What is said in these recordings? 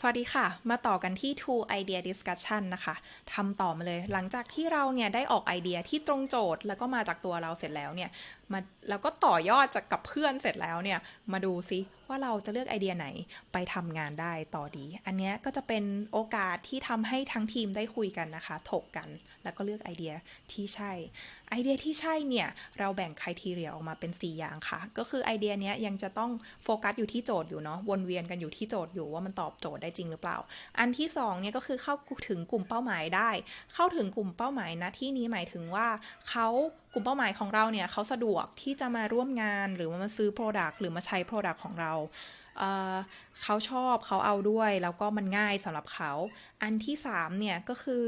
สวัสดีค่ะ มาต่อกันที่ Two Idea Discussion นะคะทำต่อมาเลย หลังจากที่เราเนี่ยได้ออกไอเดียที่ตรงโจทย์ แล้วก็มาจากตัวเราเสร็จแล้วเนี่ย มาแล้วก็ต่อยอดจากกับเพื่อนเสร็จแล้วเนี่ย มาดูซิว่าเราจะเลือกไอเดียไหนไปทำงานได้ต่อดี อันนี้ก็จะเป็นโอกาสที่ทำให้ทั้งทีมได้คุยกันนะคะ ถกกัน แล้วก็เลือกไอเดียที่ใช่ ไอเดียที่ใช่เนี่ย เราแบ่งคุณทีเรียออกมาเป็น 4 อย่างค่ะ ก็คือไอเดียนี้ยังจะต้องโฟกัสอยู่ที่โจทย์อยู่เนาะ วนเวียนกันอยู่ที่โจทย์อยู่ว่ามันตอบโจทย์ได้จริงหรือเปล่า อันที่2เนี่ยก็คือเข้าถึงกลุ่มเป้าหมายได้ เข้าถึงกลุ่มเป้าหมายนะที่นี้หมายถึงว่าเขา ลุ่มเป้าหมายของเราเนี่ยเขาสะดวกที่จะมาร่วมงานหรือว่ามาซื้อ Product หรือมาใช้ Product ของเราเเขาชอบเขาเอาด้วย แล้วก็มันง่ายสำหรับเขา อันที่ 3 เนี่ย ก็คือ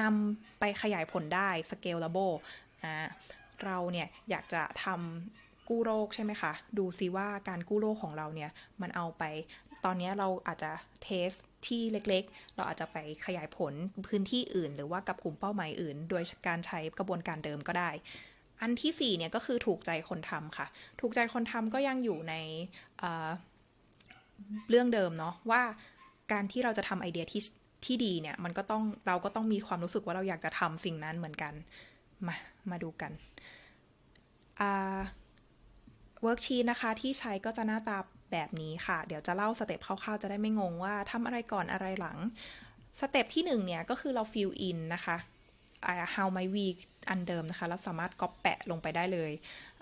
นำไปขยายผลได้ scalable อ่าเราเนี่ย อยากจะทำกู้โรคใช่ไหมคะ ดูซิว่าการกู้โรคของเราเนี่ย มันเอาไป ตอนนี้เราอาจจะเทสที่เล็กๆ เราอาจจะไปขยายผลพื้นที่อื่น หรือว่ากับกลุ่มเป้าหมายอื่น โดยการใช้กระบวนการเดิมก็ได้ อันที่4เนี่ยก็คือถูกใจคนทำค่ะ ถูกใจคนทำก็ยังอยู่ในเเรื่องเดิมเนาะว่าการที่เราจะทำไอเดียที่ที่ดีเนี่ยมันก็ต้องเราก็ต้องมีความรู้สึกว่าเราอยากจะทำสิ่งนั้นเหมือนกันมามาดูกันอ่าเวิร์กชีนะคะที่ใช้ก็จะหน้าตาแบบนี้ค่ะ เดี๋ยวจะเล่าสเต็ปคร่าวๆ จะได้ไม่งงว่าทำอะไรก่อนอะไรหลัง สเต็ปที่หนึ่งเนี่ยก็คือเรา fill in นะคะ how my week อันเดิมนะคะแล้วสามารถก๊อปแปะลงไปได้เลย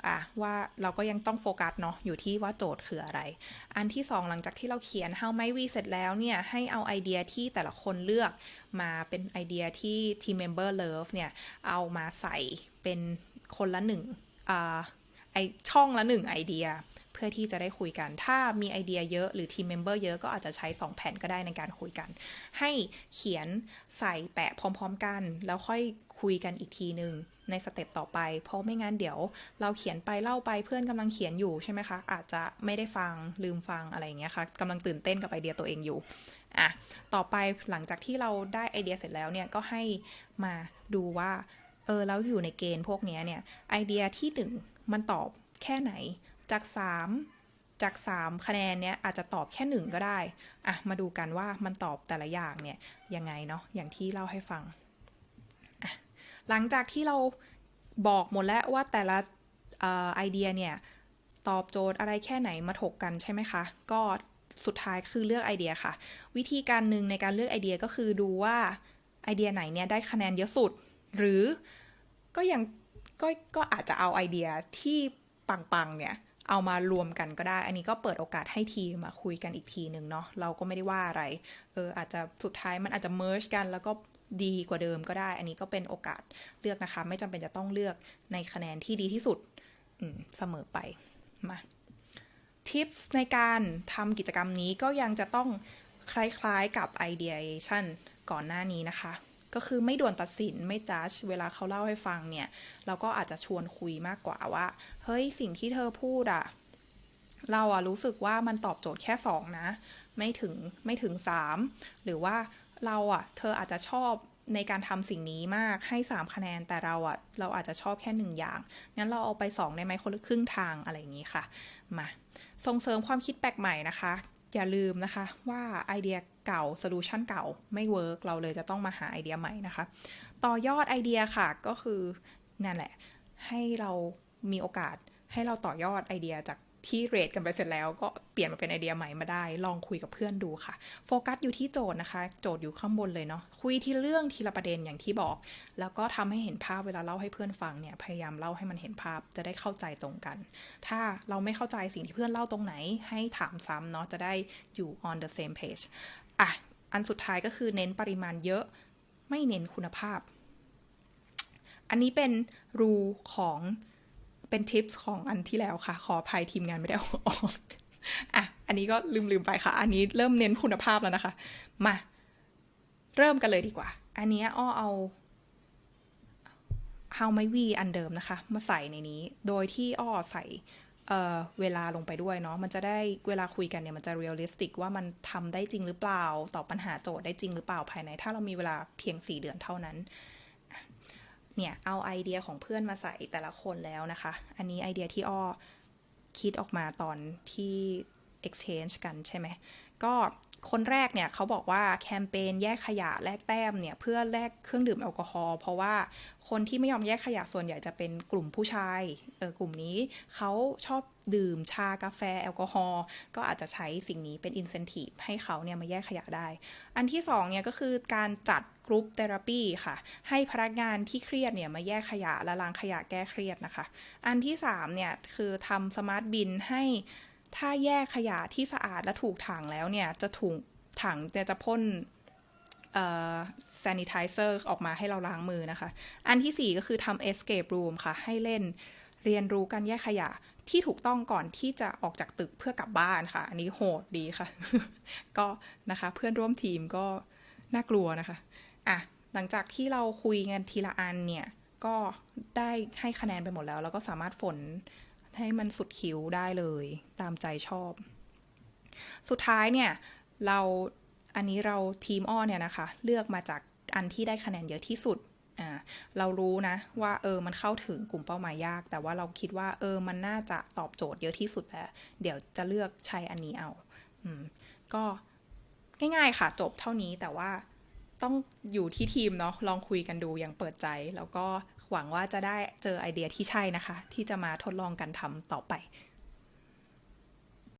อะว่าเราก็ยังต้องโฟกัสเนาะอยู่ที่ว่าโจทย์คืออะไร อันที่สองหลังจากที่เราเขียน how my week เสร็จแล้วเนี่ย ให้เอาไอเดียที่แต่ละคนเลือกมาเป็นไอเดียที่ team member love เนี่ย เอามาใส่เป็นคนละหนึ่งอ่าไอช่องละหนึ่งไอเดีย พื่อที่จะได้คุยกัน ถ้ามีไอเดียเยอะหรือทีมเมมเบอร์เยอะก็อาจจะใช้ 2 แผ่นก็ได้ในการคุยกัน ให้เขียนใส่แปะพร้อม ๆ กัน แล้วค่อยคุยกันอีกทีหนึ่งในสเต็ปต่อไป เพราะไม่งั้นเดี๋ยว เราเขียนไปเล่าไปเพื่อนกำลังเขียนอยู่ใช่ไหมคะ อาจจะไม่ได้ฟังลืมฟังอะไรอย่างเงี้ยค่ะกำลังตื่นเต้นกับไอเดียตัวเองอยู่อะต่อไปหลังจากที่เราได้ไอเดียเสร็จแล้วเนี่ยก็ให้มาดูว่าเออแล้วอยู่ในเกณฑ์พวกนี้เนี่ยไอเดียที่หนึ่งมันตอบแค่ไหน จาก 3 จาก 3 คะแนนเนี้ยอาจจะตอบแค่ 1 ก็ได้ อะ มาดูกันว่ามันตอบแต่ละอย่างเนี่ยยังไงเนาะอย่างที่เล่าให้ฟัง หลังจากที่เราบอกหมดแล้วว่าแต่ละไอเดียเนี่ยตอบโจทย์อะไรแค่ไหนมาถกกันใช่ไหมคะ ก็สุดท้ายคือเลือกไอเดียค่ะ วิธีการหนึ่งในการเลือกไอเดียก็คือดูว่าไอเดียไหนเนี่ยได้คะแนนเยอะสุด หรือก็ยังก็ก็อาจจะเอาไอเดียที่ปังๆเนี่ย เอามารวมกันก็ได้ อันนี้ก็เปิดโอกาสให้ทีมมาคุยกันอีกทีหนึ่งเนาะ เราก็ไม่ได้ว่าอะไร เอออาจจะสุดท้ายมันอาจจะ merge กัน แล้วก็ดีกว่าเดิมก็ได้ อันนี้ก็เป็นโอกาสเลือกนะคะ ไม่จำเป็นจะต้องเลือกในคะแนนที่ดีที่สุดอืเสมอไป มา ทิปส์ในการทำกิจกรรมนี้ก็ยังจะต้องคล้ายๆกับ ideation ก่อนหน้านี้นะคะ ก็คือไม่ด่วนตัดสินไม่จัดเวลาเขาเล่าให้ฟังเนี่ย เราก็อาจจะชวนคุยมากกว่าว่า เฮ้ยสิ่งที่เธอพูดอะเราอะรู้สึกว่ามันตอบโจทย์แค่สองนะ ไม่ถึงไม่ถึงสามหรือว่าเราอะเธออาจจะชอบในการทำสิ่งนี้มากให้สามคะแนนแต่เราอะเราอาจจะชอบแค่หนึ่งอย่าง งั้นเราเอาไปสองได้ไหมคนละครึ่งทางอะไรอย่างนี้ค่ะ มา ส่งเสริมความคิดแปลกใหม่นะคะ อย่าลืมนะคะว่าไอเดียเก่าโซลูชันเก่าไม่เวิร์กเราเลยจะต้องมาหาไอเดียใหม่นะคะ ต่อยอดไอเดียค่ะก็คือนั่นแหละ ให้เรามีโอกาสให้เราต่อยอดไอเดียจาก ที่เรทกันไปเสร็จแล้วก็เปลี่ยนมาเป็นไอเดียใหม่มาได้ ลองคุยกับเพื่อนดูค่ะ โฟกัสอยู่ที่โจทย์นะคะ โจทย์อยู่ข้างบนเลยเนาะคุยทีละเรื่องทีละประเด็นอย่างที่บอก แล้วก็ทำให้เห็นภาพเวลาเล่าให้เพื่อนฟังเนี่ยพยายามเล่าให้มันเห็นภาพจะได้เข้าใจตรงกัน ถ้าเราไม่เข้าใจสิ่งที่เพื่อนเล่าตรงไหน ให้ถามซ้ำเนาะจะได้อยู่ on the same page อะอันสุดท้ายก็คือเน้นปริมาณเยอะไม่เน้นคุณภาพ อันนี้เป็นรูของ เป็นทิปส์ของอันที่แล้วค่ะ ขออภัยทีมงานไม่ได้ออกอะ อันนี้ก็ลืมๆไปค่ะ อันนี้เริ่มเน้นคุณภาพแล้วนะคะ มา เริ่มกันเลยดีกว่า อันนี้อ้อเอา How My We อันเดิมนะคะ มาใส่ในนี้ โดยที่อ้อใส่เออเวลาลงไปด้วยเนาะ มันจะได้เวลาคุยกันเนี่ย มันจะเรียลลิสติกว่ามันทำได้จริงหรือเปล่า ตอบปัญหาโจทย์ได้จริงหรือเปล่าภายใน ถ้าเรามีเวลาเพียง 4 เดือนเท่านั้น เนี่ยเอาไอเดียของเพื่อนมาใส่แต่ละคนแล้วนะคะ อันนี้ไอเดียที่อ้อคิดออกมาตอนที่ exchange กันใช่ไหม ก็ คนแรกเนี่ยเขาบอกว่าแคมเปญแยกขยะแลกแต้มเนี่ยเพื่อแลกเครื่องดื่มแอลกอฮอล์เพราะว่าคนที่ไม่ยอมแยกขยะส่วนใหญ่จะเป็นกลุ่มผู้ชายเออกลุ่มนี้เขาชอบดื่มชากาแฟแอลกอฮอล์ก็อาจจะใช้สิ่งนี้เป็นอินเซนティブให้เขาเนี่ยมาแยกขยะได้ อันที่สองเนี่ยก็คือการจัดกรุ๊ปเทอราปีค่ะ ให้พนักงานที่เครียดเนี่ยมาแยกขยะและล้างขยะแก้เครียดนะคะ อันที่สามเนี่ยคือทำสมาร์ทบินให้ ถ้าแยกขยะที่สะอาดและถูกถังแล้วเนี่ย จะถูกถังเนี่ยจะพ่นเอ่อ sanitizer ออกมาให้เราล้างมือนะคะ อันที่สี่ก็คือทำ escape room ค่ะ ให้เล่นเรียนรู้การแยกขยะที่ถูกต้องก่อนที่จะออกจากตึกเพื่อกลับบ้านค่ะ อันนี้โหดดีค่ะ ก็นะคะเพื่อนร่วมทีมก็น่ากลัวนะคะ อะ หลังจากที่เราคุยกันทีละอันเนี่ย ก็ได้ให้คะแนนไปหมดแล้ว แล้วก็สามารถฝน ให้มันสุดคิ้วได้เลยตามใจชอบ สุดท้ายเนี่ยเราอันนี้เราทีมอ้อเนี่ยนะคะ เลือกมาจากอันที่ได้คะแนนเยอะที่สุดอ่าเรารู้นะว่าเออมันเข้าถึงกลุ่มเป้าหมายยาก แต่ว่าเราคิดว่าเออมันน่าจะตอบโจทย์เยอะที่สุดแล้วเดี๋ยวจะเลือกใช้อันนี้เอาอืมก็ง่ายๆค่ะจบเท่านี้แต่ว่าต้องอยู่ที่ทีมเนาะลองคุยกันดูอย่างเปิดใจ แล้วก็ หวังว่าจะได้เจอไอเดียที่ใช่นะคะ ที่จะมาทดลองกันทำต่อไป